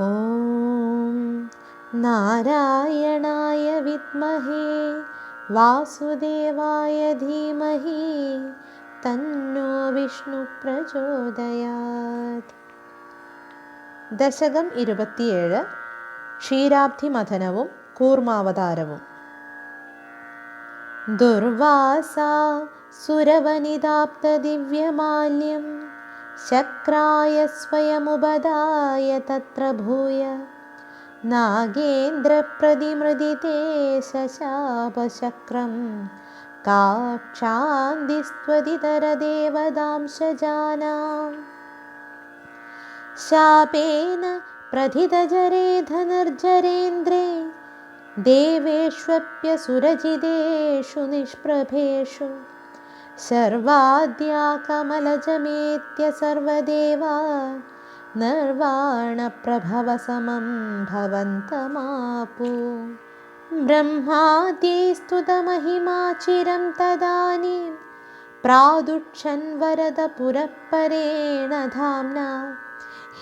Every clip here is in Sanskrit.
ഓം നാരായണായ വിദ്മഹേ വാസുദേവായ ധീമഹി തന്നോ വിഷ്ണു പ്രചോദയാത്. ദശകം ഇരുപത്തിയേഴ് ക്ഷീരാബ്ധിമഥനവും കൂർമാവതാരവും. ദുർവാസ സുരവനിതാപ്ത ദിവ്യമാല്യം शक्राय स्वयमुपदाय तत्र भूय। नागेन्द्रप्रतिमृदिते शशापशक्रं काक्षान्दिस्त्वदितरदेवदांशजानां शापेन प्रथितजरे धनुर्जरेन्द्रे देवेष्वप्यसुरजितेषु निष्प्रभेषु शर्वाद्याकमलजमेत्य सर्वदेवा निर्वाणप्रभवसमं भवन्तमापु। ब्रह्माद्यै स्तुतमहिमाचिरं तदानीं प्रादुक्षन्वरदपुरःपरेण धाम्ना।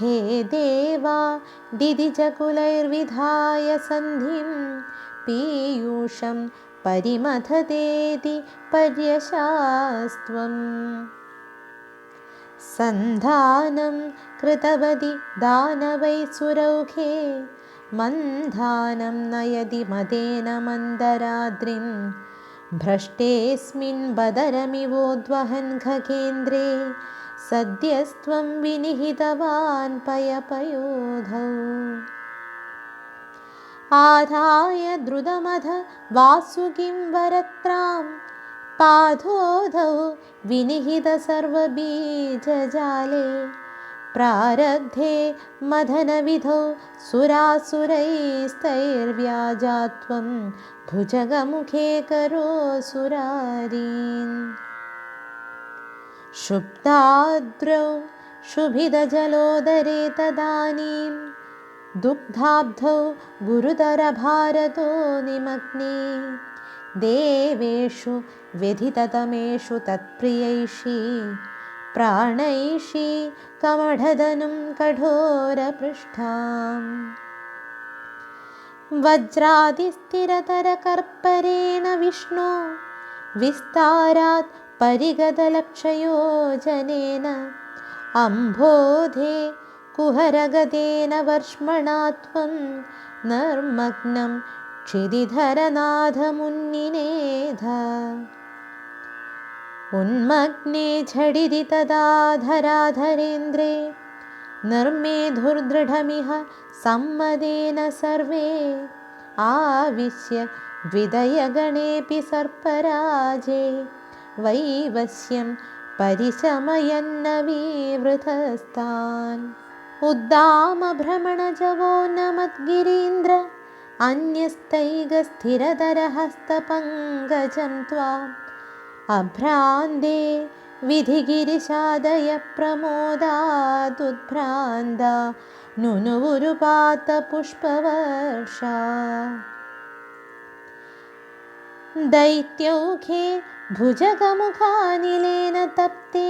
हे देवा दिदिजकुलैर्विधाय सन्धिं पीयूषं परिमथतेति पर्यशास्त्वम्। सन्धानं कृतवति दानवै सुरौखे मन्धानं नयति मदेन मन्दराद्रिं भ्रष्टेऽस्मिन् बदरमिवोद्वहन् खगेन्द्रे सद्यस्त्वं विनिहितवान् पयपयोधौ आधाय द्रुतमध वासुकिं वरत्रां। पाधोधौ विनिहितसर्वबीजजाले प्रारब्धे मदनविधौ सुरासुरैस्तैर्व्याजात्वं भुजगमुखे करोऽसुरारीन् शुप्ताद्रौ शुभिदजलोदरे तदानीं दुग्धाब्धौ गुरुतरभारतो निमग्ने। देवेषु व्यधिततमेषु तत्प्रियैषी प्राणैषी कमढदनुं कठोरपृष्ठाम्। वज्रादिस्थिरतरकर्परेण विष्णो विस्तारात् परिगतलक्षयोजनेन अम्भोधे कुहरगदेन वर्ष्मणा त्वं निर्मग्नं क्षिदिधरनाथमुन्निनेध उन्मग्ने झटिति तदाधराधरेन्द्रे निर्मेधुर्दृढमिह सम्मदेन सर्वे। आविश्य द्विदयगणेऽपि सर्पराजे वैवस्यं परिशमयन्नवीवृतस्तान् उद्दामभ्रमणजवो न मद्गिरीन्द्र अन्यस्तैगस्थिरधरहस्तपङ्कजं त्वाम् अभ्रान्दे विधिगिरिशादयप्रमोदादुद्भ्रान्दा नुनुवुरुपातपुष्पवर्षा। दैत्यौखे भुजगमुखानिलेन तप्ते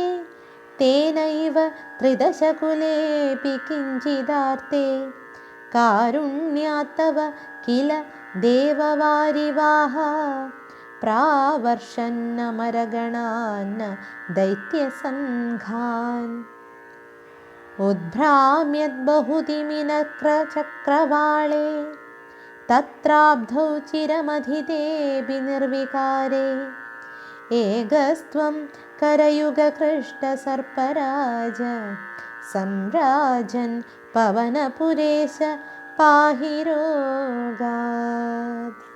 तेनैव त्रिदशकुलेऽपि किञ्चिदार्ते कारुण्यात् तव किल देववारिवाहा प्रावर्षन्नमरगणान् दैत्यसङ्घान्। उद्भ्राम्यद्बहुतिमिनक्रचक्रवाळे। तत्राब्धौ चिरमधितेऽपि निर्विकारे एकस्त्वं करयुगकृष्णसर्पराज सम्राजन् पवनपुरेश पाहि रोगात्